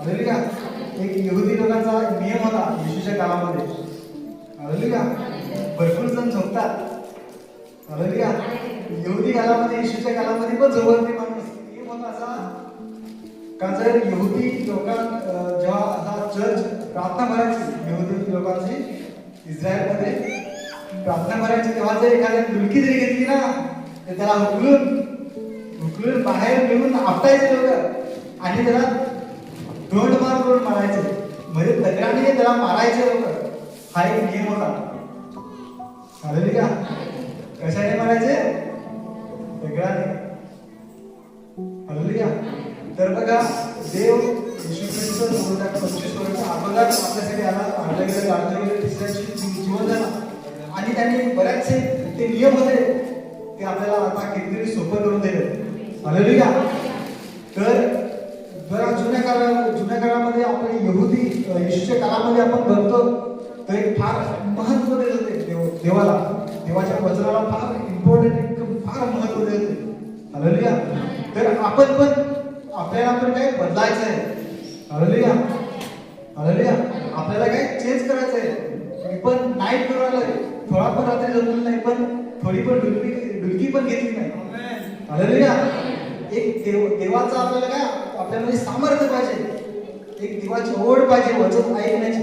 आलेली का एक यहुदी लोकांचा नियम होता येशूच्या काळामध्ये. आलेली का भरपूर जण झोपतात. आलेली का यहुदी काळामध्ये येशूच्या काळामध्ये पण झोपत नाही माणूस. नियम होता असा. का जर यहुदी लोकां जेव्हा आता चर्च प्रार्थना भरायची यहुदी लोकांची इस्रायलमध्ये प्रार्थना भरायची तेव्हा जर एखाद्या डुलकी जरी घेतली ना तर त्याला उकलून उकलून बाहेर मिळून आपटायचे लोक आणि त्याला दोंड मार करून मारायचे. म्हणजे दगडाने त्याला मारायचे होतं. हा एक नियम होता. चालेल का? कशाने मारायचे? दगडाने चालेल का? तर बघा देव येशू दोन पंचवीस वर्ष अगोदर आपल्यासाठी आला आणलं गेलं काढलं गेलं जीवन झाला. आणि त्यांनी बऱ्याचसे ते नियम होते ते आपल्याला आता कितीतरी सोपं करून दिले. आलेली का तर जरा जुन्या काळा जुन्या काळामध्ये आपण यहुदी येशूच्या काळामध्ये आपण बघतो तर एक फार महत्त्व देत होते देव देवाला. देवाच्या वचनाला फार इम्पॉर्टंट फार महत्त्व देत का तर आपण पण आपल्याला पण काय बदलायचं आहे? आलेली का आपल्याला काय चेंज करायचं आहे? मी पण नाईट करून आलोय. थोडा पण रात्री झोपलेला नाही पण थोडी पण डुलकी डुलकी पण घेतली नाही. आलेली का एक देव देवाचं आपल्याला काय आपल्यामध्ये सामर्थ्य पाहिजे. एक देवाची ओढ पाहिजे वचन ऐकण्याची.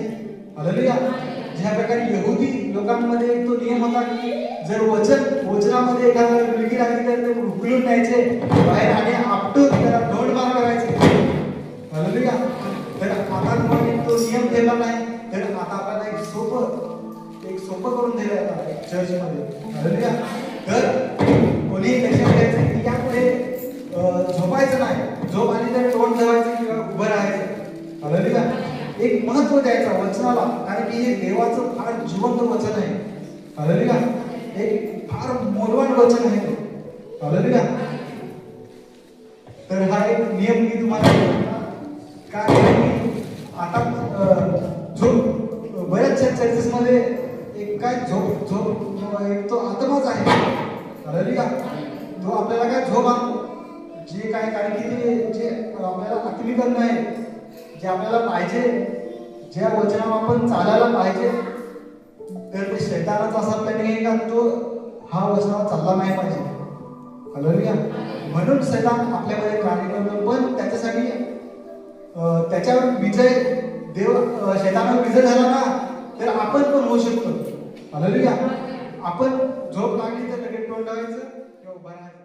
हललुया ज्या प्रकारे यहुदी लोकांमध्ये एक तो नियम होता की जर वचन वचनामध्ये एखादा मुलगी लागली तर ते उकलून न्यायचे बाहेर आणि आपटून त्याला दोन मार करायचे. हललुया का तर आता तुम्हाला तो नियम ठेवला नाही तर आता आपल्याला एक सोपं एक सोपं करून दिलं आता चर्चमध्ये हललुया तर कोणी त्याच्या घ्यायचं की यापुढे अं, झोपायचं नाही झोप आली तर तोंड ठेवायचं किंवा उभं राहायचं आलेली का एक महत्त्व द्यायचं वचनाला. कारण की हे देवाचं फार जिवंत वचन आहे. आलेली का? एक फार मोलवान वचन आहे ते. का? तर हा एक नियम मी तुम्हाला काय आता झोप बऱ्याचशा चर्चेस मध्ये एक काय झोप झोप एक तो आत्माच आहे. कळली का? तो आपल्याला काय झोप आणतो? जे काय कारण की ते जे आपल्याला आत्मीकरण आहे जे आपल्याला पाहिजे ज्या वचनावर आपण चालायला पाहिजे तर ते शैतानाचा असा प्लॅन आहे का तो हा वचनावर चालला नाही पाहिजे? हालेलुया म्हणून सैतान आपल्यामध्ये कार्य करतो पण त्याच्यासाठी त्याच्यावर विजय देव शैतानावर विजय झाला ना तर आपण पण होऊ शकतो. हालेलुया आपण झोप लागली तर लगेच तोंड लावायचं किंवा उभा राहायचं.